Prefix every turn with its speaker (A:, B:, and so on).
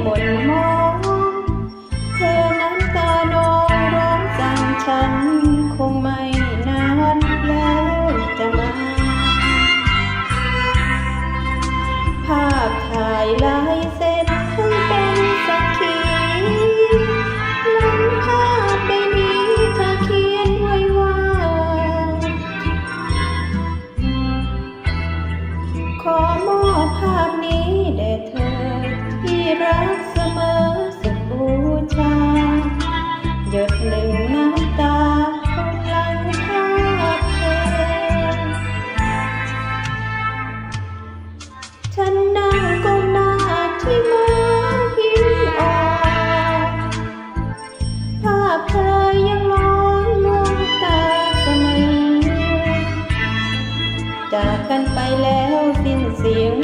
A: หมดมอง เธอน้ำตานองร้องสั่งฉัน คงไม่นานแล้วจะมา ภาพถ่ายลายเส้นเพิ่งเป็นสักขีหลังภาพไปนี้เธอเขียนไว้ว่า ขอมอบภาพนี้แด่เธอ รักเสมอสักบูชาหยดหนึ่งน้ำตาคนลังภาพเธอ ฉันนั่งก้มหน้าที่มือหินอ่อนภาพเธอยังลอนลวงตาเสมอจากกันไปแล้วสิ้นเสียง